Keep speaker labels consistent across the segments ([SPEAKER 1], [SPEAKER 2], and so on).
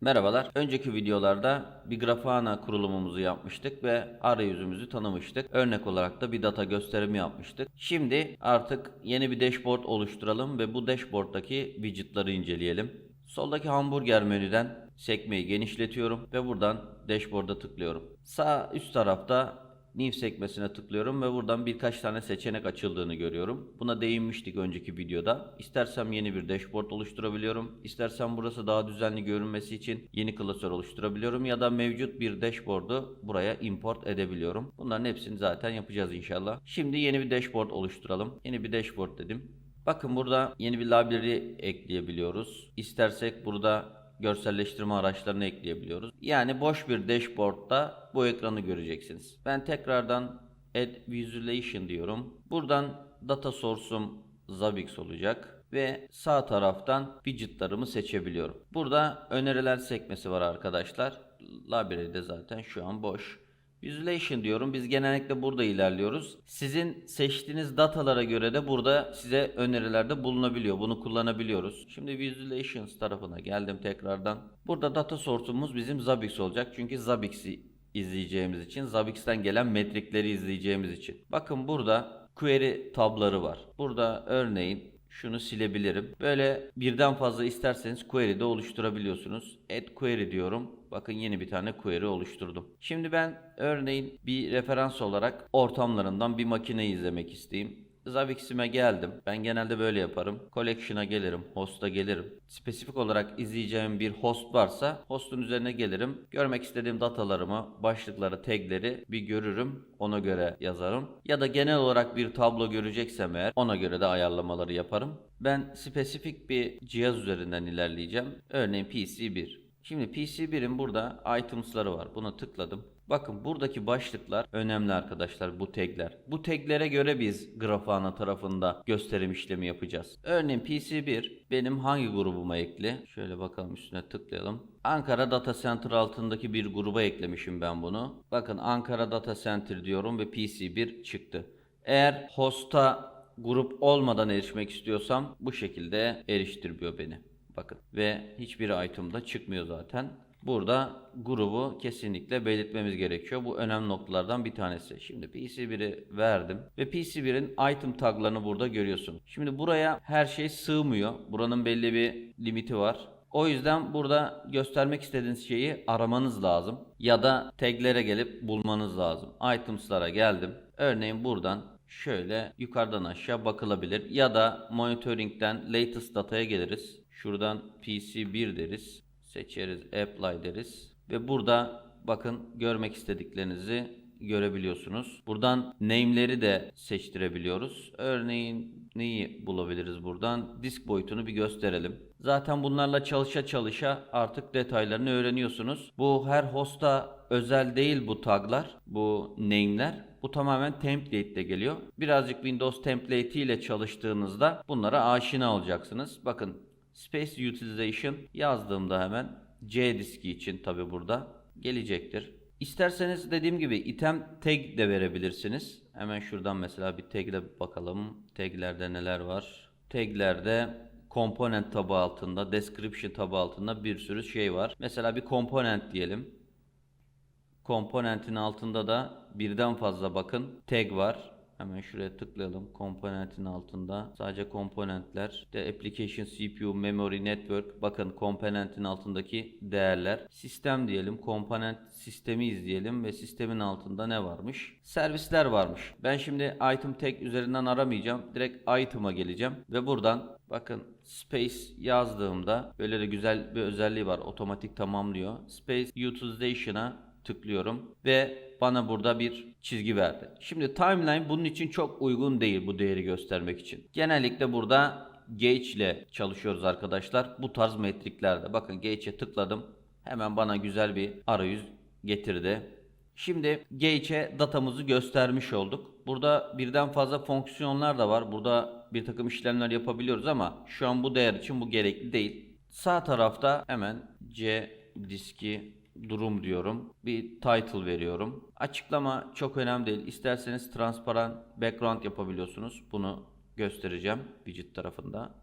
[SPEAKER 1] Merhabalar. Önceki videolarda bir Grafana kurulumumuzu yapmıştık ve arayüzümüzü tanımıştık. Örnek olarak da bir data gösterimi yapmıştık. Şimdi artık yeni bir dashboard oluşturalım ve bu dashboard'daki widget'ları inceleyelim. Soldaki hamburger menüden sekmeyi genişletiyorum ve buradan dashboard'a tıklıyorum. Sağ üst tarafta New sekmesine tıklıyorum ve buradan birkaç tane seçenek açıldığını görüyorum. Buna değinmiştik önceki videoda. İstersem yeni bir dashboard oluşturabiliyorum. İstersem burası daha düzenli görünmesi için yeni klasör oluşturabiliyorum ya da mevcut bir dashboard'u buraya import edebiliyorum. Bunların hepsini zaten yapacağız inşallah. Şimdi yeni bir dashboard oluşturalım. Yeni bir dashboard dedim. Bakın burada yeni bir library ekleyebiliyoruz. İstersek burada görselleştirme araçlarını ekleyebiliyoruz. Yani boş bir dashboard'da bu ekranı göreceksiniz. Ben tekrardan Add Visualization diyorum. Buradan data source'um Zabbix olacak ve sağ taraftan widget'larımı seçebiliyorum. Burada öneriler sekmesi var arkadaşlar. Library'de zaten şu an boş. Visualization diyorum. Biz genellikle burada ilerliyoruz. Sizin seçtiğiniz datalara göre de burada size önerilerde bulunabiliyor. Bunu kullanabiliyoruz. Şimdi Visualizations tarafına geldim tekrardan. Burada data source'umuz bizim Zabbix olacak. Çünkü Zabbix'i izleyeceğimiz için, Zabbix'ten gelen metrikleri izleyeceğimiz için. Bakın burada query tabları var. Burada örneğin şunu silebilirim. Böyle birden fazla isterseniz query de oluşturabiliyorsunuz. Add query diyorum. Bakın yeni bir tane query oluşturdum. Şimdi ben örneğin bir referans olarak ortamlarından bir makineyi izlemek isteyeyim. Zabbix'ime geldim. Ben genelde böyle yaparım. Collection'a gelirim. Host'a gelirim. Spesifik olarak izleyeceğim bir host varsa host'un üzerine gelirim. Görmek istediğim datalarımı, başlıkları, tagleri bir görürüm. Ona göre yazarım. Ya da genel olarak bir tablo göreceksem eğer ona göre de ayarlamaları yaparım. Ben spesifik bir cihaz üzerinden ilerleyeceğim. Örneğin PC1. Şimdi PC1'in burada items'ları var. Buna tıkladım. Bakın buradaki başlıklar önemli arkadaşlar bu tagler. Bu taglere göre biz Grafana tarafında gösterim işlemi yapacağız. Örneğin PC1 benim hangi grubuma ekli? Şöyle bakalım üstüne tıklayalım. Ankara Data Center altındaki bir gruba eklemişim ben bunu. Bakın Ankara Data Center diyorum ve PC1 çıktı. Eğer host'a grup olmadan erişmek istiyorsam bu şekilde eriştirmiyor beni. Bakın ve hiçbir item'da çıkmıyor zaten. Burada grubu kesinlikle belirtmemiz gerekiyor. Bu önemli noktalardan bir tanesi. Şimdi PC1'i verdim ve PC1'in item taglarını burada görüyorsun. Şimdi buraya her şey sığmıyor. Buranın belli bir limiti var. O yüzden burada göstermek istediğiniz şeyi aramanız lazım ya da taglere gelip bulmanız lazım. Items'lara geldim. Örneğin buradan şöyle yukarıdan aşağı bakılabilir ya da monitoring'den latest data'ya geliriz. Şuradan PC1 deriz. Seçeriz apply deriz. Ve burada bakın görmek istediklerinizi görebiliyorsunuz. Buradan name'leri de seçtirebiliyoruz. Örneğin neyi bulabiliriz buradan? Disk boyutunu bir gösterelim. Zaten bunlarla çalışa çalışa artık detaylarını öğreniyorsunuz. Bu her hosta özel değil bu taglar, bu name'ler. Bu tamamen template geliyor. Birazcık Windows template ile çalıştığınızda bunlara aşina olacaksınız. Bakın Space Utilization yazdığımda hemen C diski için tabi burada gelecektir. İsterseniz dediğim gibi item tag de verebilirsiniz. Hemen şuradan mesela bir tag'e bakalım. Taglerde neler var? Taglerde component tabu altında, description tabu altında bir sürü şey var. Mesela bir component diyelim. Komponentin altında da birden fazla bakın tag var. Hemen şuraya tıklayalım. Komponentin altında sadece komponentler. İşte application, CPU, memory, network. Bakın komponentin altındaki değerler. Sistem diyelim. Komponent sistemi izleyelim ve sistemin altında ne varmış? Servisler varmış. Ben şimdi item tag üzerinden aramayacağım. Direkt item'a geleceğim ve buradan bakın space yazdığımda böyle de güzel bir özelliği var. Otomatik tamamlıyor. Space utilization'a tıklıyorum ve bana burada bir çizgi verdi. Şimdi timeline bunun için çok uygun değil bu değeri göstermek için. Genellikle burada gauge ile çalışıyoruz arkadaşlar. Bu tarz metriklerde. Bakın gauge'e tıkladım. Hemen bana güzel bir arayüz getirdi. Şimdi gauge'e datamızı göstermiş olduk. Burada birden fazla fonksiyonlar da var. Burada bir takım işlemler yapabiliyoruz ama şu an bu değer için bu gerekli değil. Sağ tarafta hemen C diski durum diyorum. Bir title veriyorum. Açıklama çok önemli değil. İsterseniz transparan background yapabiliyorsunuz. Bunu göstereceğim widget tarafında.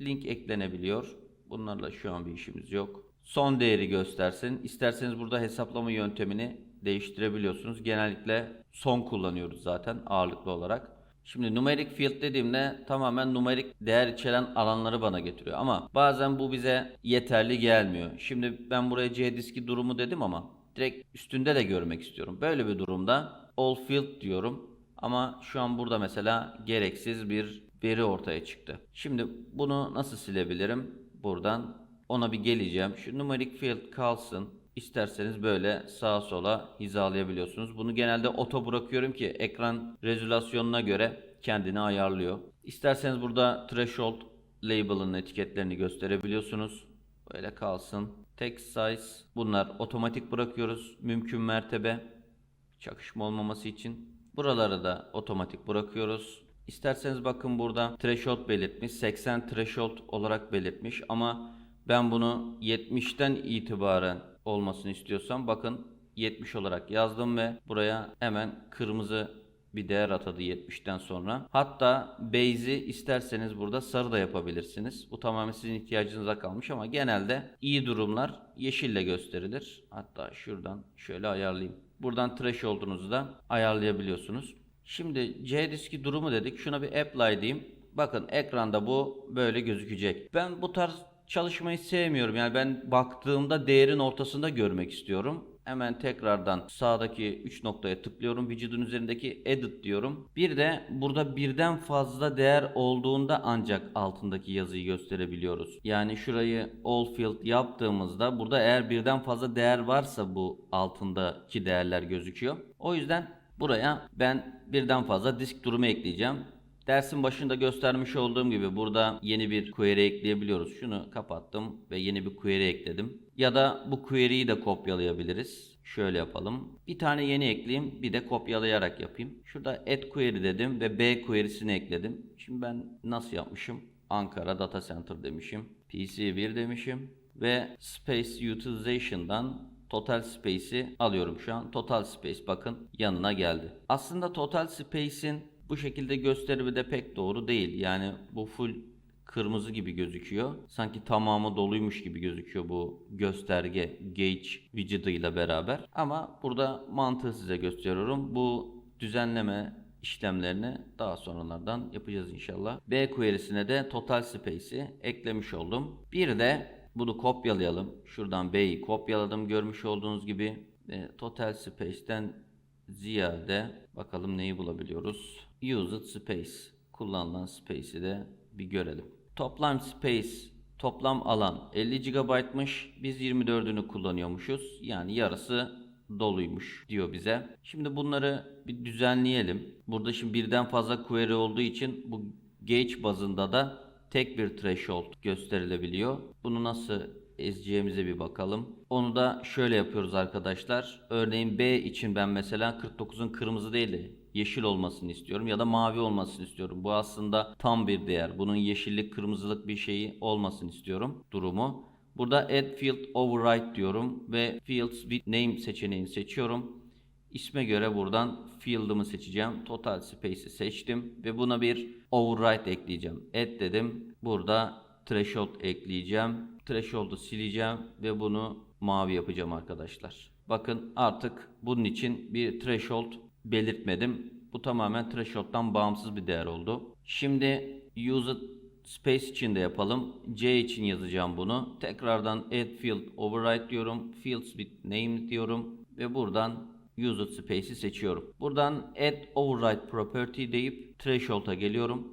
[SPEAKER 1] Link eklenebiliyor. Bunlarla şu an bir işimiz yok. son değeri göstersin. İsterseniz burada hesaplama yöntemini değiştirebiliyorsunuz. Genellikle son kullanıyoruz zaten ağırlıklı olarak. Şimdi numeric field dediğimde tamamen numerik değer içeren alanları bana getiriyor. Ama bazen bu bize yeterli gelmiyor. Şimdi ben buraya C diski durumu dedim ama direkt üstünde de görmek istiyorum. Böyle bir durumda all field diyorum. Ama şu an burada mesela gereksiz bir veri ortaya çıktı. Şimdi bunu nasıl silebilirim? Buradan ona bir geleceğim. Şu numeric field kalsın. İsterseniz böyle sağa sola hizalayabiliyorsunuz. Bunu genelde oto bırakıyorum ki ekran rezolasyonuna göre kendini ayarlıyor. İsterseniz burada threshold label'ın etiketlerini gösterebiliyorsunuz. Böyle kalsın. Text size bunlar otomatik bırakıyoruz mümkün mertebe çakışma olmaması için. Buraları da otomatik bırakıyoruz. İsterseniz bakın burada threshold belirtmiş. 80 threshold olarak belirtmiş ama ben bunu 70'ten itibaren olmasını istiyorsam bakın 70 olarak yazdım ve buraya hemen kırmızı bir değer atadı 70'ten sonra. Hatta base'i isterseniz burada sarı da yapabilirsiniz. Bu tamamen sizin ihtiyacınıza kalmış ama genelde iyi durumlar yeşille gösterilir. Hatta şuradan şöyle ayarlayayım. Buradan threshold'unuzu da ayarlayabiliyorsunuz. Şimdi C diski durumu dedik. Şuna bir apply diyeyim. Bakın ekranda bu böyle gözükecek. Ben bu tarz çalışmayı sevmiyorum. Yani ben baktığımda değerin ortasında görmek istiyorum. Hemen tekrardan sağdaki 3 noktaya tıklıyorum. Vücudun üzerindeki edit diyorum. Bir de burada birden fazla değer olduğunda ancak altındaki yazıyı gösterebiliyoruz. Yani şurayı all field yaptığımızda burada eğer birden fazla değer varsa bu altındaki değerler gözüküyor. O yüzden buraya ben birden fazla disk durumu ekleyeceğim. Dersin başında göstermiş olduğum gibi burada yeni bir query ekleyebiliyoruz. Şunu kapattım ve yeni bir query ekledim. Ya da bu query'yi de kopyalayabiliriz. Şöyle yapalım. Bir tane yeni ekleyeyim, bir de kopyalayarak yapayım. Şurada add query dedim ve B query'sini ekledim. Şimdi ben nasıl yapmışım? Ankara Data Center demişim. PC1 demişim ve Space Utilization'dan Total Space'i alıyorum şu an. Total Space bakın yanına geldi. Aslında Total Space'in bu şekilde gösterimi de pek doğru değil. Yani bu full kırmızı gibi gözüküyor. Sanki tamamı doluymuş gibi gözüküyor bu gösterge gauge widget ile beraber. Ama burada mantığı size gösteriyorum. Bu düzenleme işlemlerini daha sonralardan yapacağız inşallah. B query'sine de total space'i eklemiş oldum. Bir de bunu kopyalayalım. Şuradan B'yi kopyaladım görmüş olduğunuz gibi. E, total space'ten ziyade bakalım neyi bulabiliyoruz. Used space. Kullanılan space'i de bir görelim. Toplam space, toplam alan 50 GB'mış. Biz 24'ünü kullanıyormuşuz. Yani yarısı doluymuş diyor bize. Şimdi bunları bir düzenleyelim. Burada şimdi birden fazla query olduğu için bu gauge bazında da tek bir threshold gösterilebiliyor. Bunu nasıl ezeceğimize bir bakalım. Onu da şöyle yapıyoruz arkadaşlar. Örneğin B için ben mesela 49'un kırmızı değil de yeşil olmasını istiyorum ya da mavi olmasını istiyorum. Bu aslında tam bir değer. Bunun yeşillik, kırmızılık bir şeyi olmasını istiyorum durumu. Burada add field override diyorum ve fields with name seçeneğini seçiyorum. İsme göre buradan field'ımı seçeceğim. Total space'i seçtim ve buna bir override ekleyeceğim. Add dedim. Burada threshold ekleyeceğim. Threshold'u sileceğim ve bunu mavi yapacağım arkadaşlar. Bakın artık bunun için bir threshold belirtmedim. Bu tamamen threshold'dan bağımsız bir değer oldu. Şimdi used space için de yapalım. C için yazacağım bunu. Tekrardan add field override diyorum. Fields with name diyorum ve buradan used space'i seçiyorum. Buradan add override property deyip threshold'a geliyorum.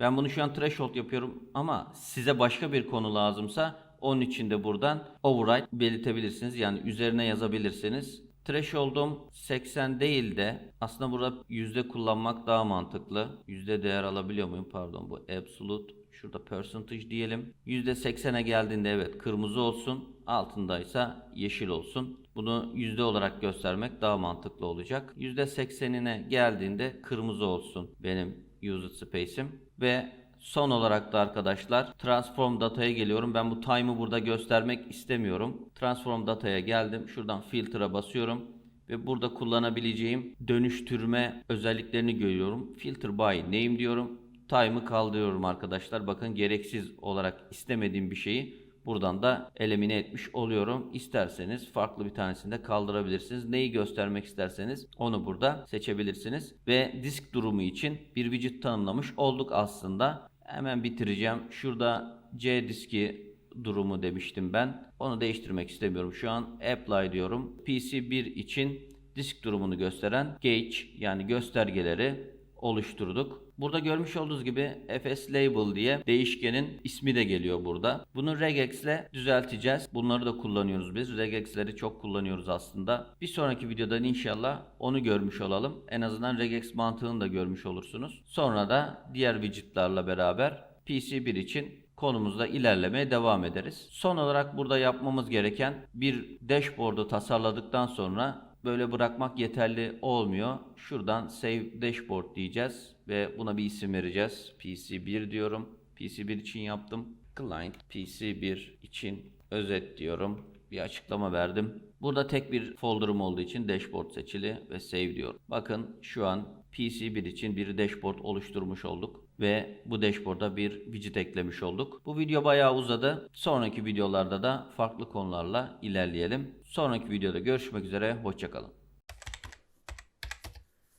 [SPEAKER 1] Ben bunu şu an threshold yapıyorum ama size başka bir konu lazımsa onun için de buradan override belirtebilirsiniz. Yani üzerine yazabilirsiniz. Threshold'um 80 değil de aslında burada yüzde kullanmak daha mantıklı. Yüzde değer alabiliyor muyum? Pardon bu absolute. Şurada percentage diyelim. Yüzde 80'e geldiğinde evet kırmızı olsun. Altındaysa yeşil olsun. Bunu yüzde olarak göstermek daha mantıklı olacak. Yüzde 80'ine geldiğinde kırmızı olsun benim used space'im. Ve son olarak da arkadaşlar transform data'ya geliyorum. Ben bu time'ı burada göstermek istemiyorum. Transform data'ya geldim. Şuradan filtre basıyorum. Ve burada kullanabileceğim dönüştürme özelliklerini görüyorum. Filter by name diyorum. Time'ı kaldırıyorum arkadaşlar. Bakın gereksiz olarak istemediğim bir şeyi Buradan da elimine etmiş oluyorum. İsterseniz farklı bir tanesini de kaldırabilirsiniz. Neyi göstermek isterseniz onu burada seçebilirsiniz. Ve disk durumu için bir widget tanımlamış olduk aslında. Hemen bitireceğim. Şurada C diski durumu demiştim ben. Onu değiştirmek istemiyorum. Şu an apply diyorum. PC1 için disk durumunu gösteren gauge yani göstergeleri oluşturduk. Burada görmüş olduğunuz gibi fs label diye değişkenin ismi de geliyor burada. Bunu regex ile düzelteceğiz. Bunları da kullanıyoruz biz. Regex'leri çok kullanıyoruz aslında. Bir sonraki videoda inşallah onu görmüş olalım. En azından regex mantığını da görmüş olursunuz. Sonra da diğer widgetlarla beraber PC1 için konumuzda ilerlemeye devam ederiz. Son olarak burada yapmamız gereken bir dashboard'u tasarladıktan sonra böyle bırakmak yeterli olmuyor. Şuradan save dashboard diyeceğiz ve buna bir isim vereceğiz. PC1 diyorum. PC1 için yaptım. Client PC1 için özet diyorum. Bir açıklama verdim. Burada tek bir folder'ım olduğu için dashboard seçili ve save diyorum. Bakın şu an PC1 için bir dashboard oluşturmuş olduk ve bu dashboard'a bir widget eklemiş olduk. Bu video bayağı uzadı. Sonraki videolarda da farklı konularla ilerleyelim. Sonraki videoda görüşmek üzere. Hoşçakalın.